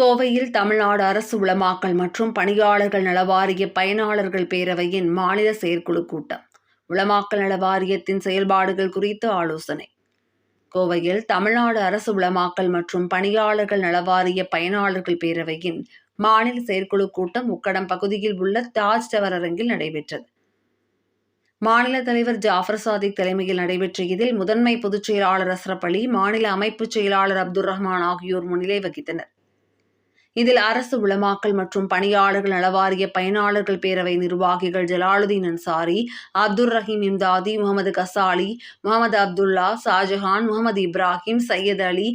கோவையில் தமிழ்நாடு அரசு உளமாக்கல் மற்றும் பணியாளர்கள் நலவாரிய பயனாளர்கள் பேரவையின் மாநில செயற்குழு கூட்டம். உளமாக்கல் நல வாரியத்தின் செயல்பாடுகள் குறித்து ஆலோசனை. கோவையில் தமிழ்நாடு அரசு உளமாக்கல் மற்றும் பணியாளர்கள் நலவாரிய பயனாளர்கள் பேரவையின் மாநில செயற்குழு கூட்டம் உக்கடம் பகுதியில் உள்ள தாஜ் டவர் அரங்கில் நடைபெற்றது. மாநில தலைவர் ஜாஃபர் சாதிக் தலைமையில் நடைபெற்ற இதில் முதன்மை பொதுச் செயலாளர் அஸ்ரப் அலி மாநில அமைப்புச் செயலாளர் அப்துல் ரஹ்மான் ஆகியோர் முன்னிலை வகித்தனர். இதில் அரசு உளமாக்கல் மற்றும் பணியாளர்கள் நலவாரிய பயனாளர்கள் பேரவை நிர்வாகிகள் ஜலாலுதீன் அன்சாரி அப்துல் ரஹீம் இம்தாதி முகமது கசாலி முகமது அப்துல்லா ஷாஜஹான் முகமது இப்ராஹிம் சையத் அலி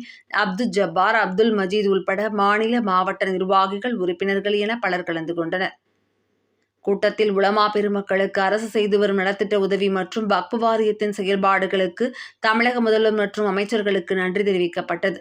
அப்துல் ஜப்பார் அப்துல் மஜீத் உள்பட மாநில மாவட்ட நிர்வாகிகள் உறுப்பினர்கள் என பலர் கலந்து கொண்டனர். கூட்டத்தில் உலமா பெருமக்களுக்கு அரசு செய்து வரும் நலத்திட்ட உதவி மற்றும் வக்பு வாரியத்தின் செயல்பாடுகளுக்கு தமிழக முதல்வர் மற்றும் அமைச்சர்களுக்கு நன்றி தெரிவிக்கப்பட்டது.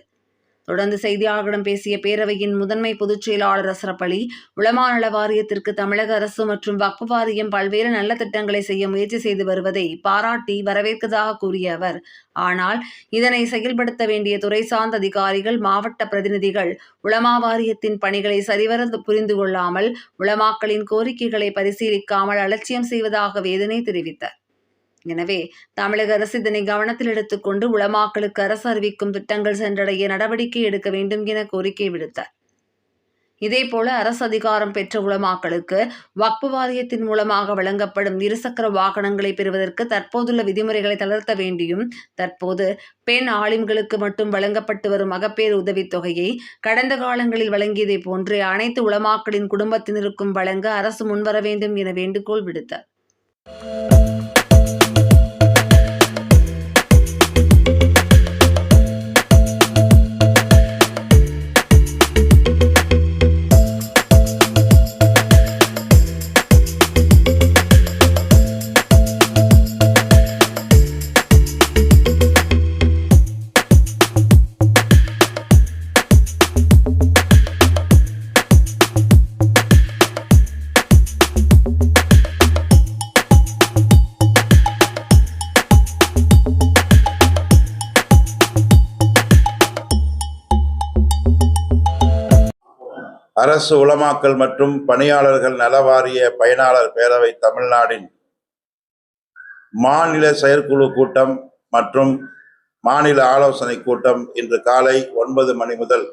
தொடர்ந்து செய்தியாளர்களிடம் பேசிய பேரவையின் முதன்மை பொதுச் செயலாளர் அசரப்பள்ளி உளமா நல வாரியத்திற்கு தமிழக அரசு மற்றும் வக்பு வாரியம் பல்வேறு நல்ல திட்டங்களை செய்ய முயற்சி செய்து வருவதை பாராட்டி வரவேற்கதாக கூறிய அவர். ஆனால் இதனை செயல்படுத்த வேண்டிய துறை சார்ந்த அதிகாரிகள் மாவட்ட பிரதிநிதிகள் உளமா வாரியத்தின் பணிகளை சரிவர புரிந்து கொள்ளாமல் உளமாக்களின் கோரிக்கைகளை பரிசீலிக்காமல் அலட்சியம் செய்வதாக வேதனை தெரிவித்தார். எனவே தமிழக அரசு இதனை கவனத்தில் எடுத்துக்கொண்டு உளமாக்களுக்கு அரசு அறிவிக்கும் திட்டங்கள் சென்றடைய நடவடிக்கை எடுக்க வேண்டும் என கோரிக்கை விடுத்தார். இதேபோல அரசு அதிகாரம் பெற்ற உளமாக்களுக்கு வக்பு வாரியத்தின் மூலமாக வழங்கப்படும் இருசக்கர வாகனங்களை பெறுவதற்கு தற்போதுள்ள விதிமுறைகளை தளர்த்த வேண்டியும் தற்போது பெண் ஆலிம்களுக்கு மட்டும் வழங்கப்பட்டு வரும் மகப்பேறு உதவித்தொகையை கடந்த காலங்களில் வழங்கியதை போன்று அனைத்து உளமாக்களின் குடும்பத்தினருக்கும் வழங்க அரசு முன்வர வேண்டும் என வேண்டுகோள் விடுத்தார். அரசு உளமாக்கல் மற்றும் பணியாளர்கள் நலவாரிய பயனாளர் பேரவை தமிழ்நாடின் மாநில செயற்குழு கூட்டம் மற்றும் மாநில ஆலோசனை கூட்டம் இன்று காலை ஒன்பது மணி முதல்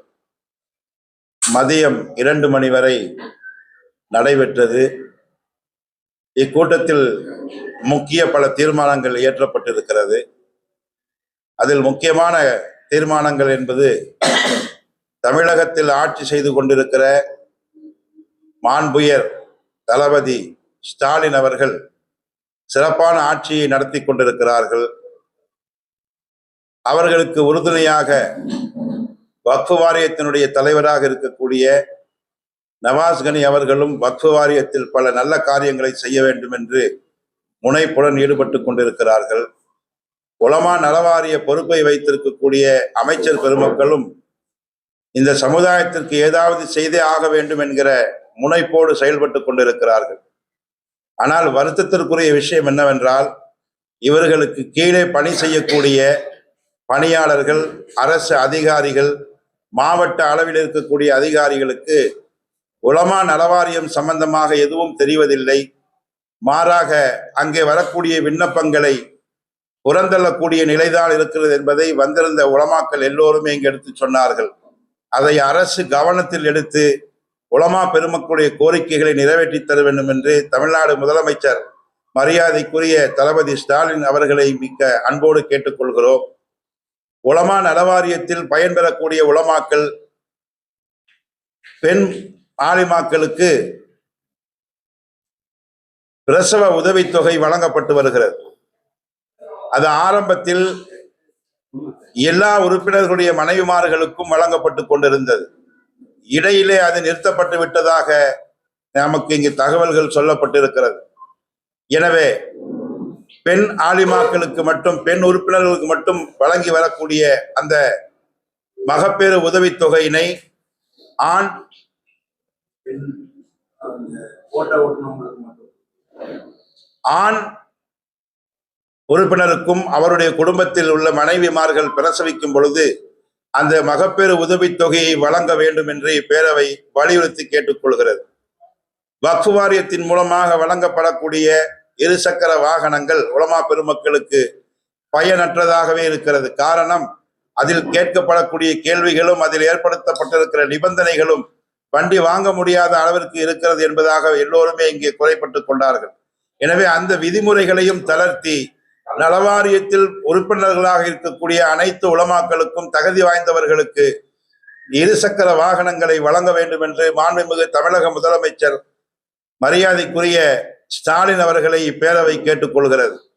மதியம் இரண்டு மணி வரை நடைபெற்றது. இக்கூட்டத்தில் முக்கிய பல தீர்மானங்கள் இயற்றப்பட்டிருக்கிறது. அதில் முக்கியமான தீர்மானங்கள் என்பது தமிழகத்தில் ஆட்சி செய்து கொண்டிருக்கிற மாண்புயர் தளபதி ஸ்டாலின் அவர்கள் சிறப்பான ஆட்சியை நடத்தி கொண்டிருக்கிறார்கள். அவர்களுக்கு உறுதுணையாக வக்ஃபு வாரியத்தினுடைய தலைவராக இருக்கக்கூடிய நவாஸ் கனி அவர்களும் வக்ஃபு வாரியத்தில் பல நல்ல காரியங்களை செய்ய வேண்டும் என்று முனைப்புடன் ஈடுபட்டு கொண்டிருக்கிறார்கள். உலமா நலவாரிய பொறுப்பை வைத்திருக்கக்கூடிய அமைச்சர் பெருமக்களும் இந்த சமுதாயத்திற்கு ஏதாவது செய்தே ஆக வேண்டும் என்கிற முனைப்போடு செயல்பட்டு கொண்டிருக்கிறார்கள். ஆனால் வருத்தத்திற்குரிய விஷயம் என்னவென்றால் இவர்களுக்கு கீழே பணி செய்யக்கூடிய பணியாளர்கள் அரசு அதிகாரிகள் மாவட்ட அளவில் இருக்கக்கூடிய அதிகாரிகளுக்கு உலமா நலவாரியம் சம்பந்தமாக எதுவும் தெரிவதில்லை. மாறாக அங்கே வரக்கூடிய விண்ணப்பங்களை புறந்தள்ளக்கூடிய நிலைதான் இருக்கிறது என்பதை வந்திருந்த உலமாக்கள் எல்லோருமே இங்கு எடுத்து சொன்னார்கள். அதை அரசு கவனத்தில் எடுத்து உலமா பெருமக்களுடைய கோரிக்கைகளை நிறைவேற்றி தர வேண்டும் என்று தமிழ்நாடு முதலமைச்சர் மரியாதைக்குரிய தளபதி ஸ்டாலின் அவர்களை மிக்க அன்போடு கேட்டுக்கொள்கிறோம். உலமா நலவாரியத்தில் பயன்பெறக்கூடிய உலமாக்கள் பெண் ஆலிமாக்களுக்கு பிரசவ உதவித்தொகை வழங்கப்பட்டு வருகிறது. அது ஆரம்பத்தில் எல்லா உறுப்பினர்களுடைய மனைவிமார்களுக்கும் வழங்கப்பட்டு கொண்டிருந்தது. இடையிலே அது நிறுத்தப்பட்டு விட்டதாக நமக்கு இங்கு தகவல்கள் சொல்லப்பட்டிருக்கிறது. எனவே பெண் ஆலிமாக்களுக்கு மட்டும் பெண் உறுப்பினர்களுக்கு மட்டும் வழங்கி வரக்கூடிய அந்த மகப்பேறு உதவித்தொகையினை ஆண் ஆண் உறுப்பினருக்கும் அவருடைய குடும்பத்தில் உள்ள மனைவிமார்கள் பிரசவிக்கும் பொழுது அந்த மகப்பேறு உதவித் தொகையை வழங்க வேண்டும் என்று இப்பேரவை வலியுறுத்தி கேட்டுக்கொள்கிறது. வக்ஃபு வாரியத்தின் மூலமாக வழங்கப்படக்கூடிய இருசக்கர வாகனங்கள் உலமா பெருமக்களுக்கு பயனற்றதாகவே இருக்கிறது. காரணம் அதில் கேட்கப்படக்கூடிய கேள்விகளும் அதில் ஏற்படுத்தப்பட்டிருக்கிற நிபந்தனைகளும் வண்டி வாங்க முடியாத அளவிற்கு இருக்கிறது என்பதாக எல்லோருமே இங்கே குறைப்பட்டுக் கொண்டார்கள். எனவே அந்த விதிமுறைகளையும் தளர்த்தி நலவாரியத்தில் உறுப்பினர்களாக இருக்கக்கூடிய அனைத்து உளமாக்களுக்கும் தகுதி வாய்ந்தவர்களுக்கு இருசக்கர வாகனங்களை வழங்க வேண்டும் என்று மாண்புமிகு தமிழக முதலமைச்சர் மரியாதைக்குரிய ஸ்டாலின் அவர்களை இப்பேரவை கேட்டுக்கொள்கிறது.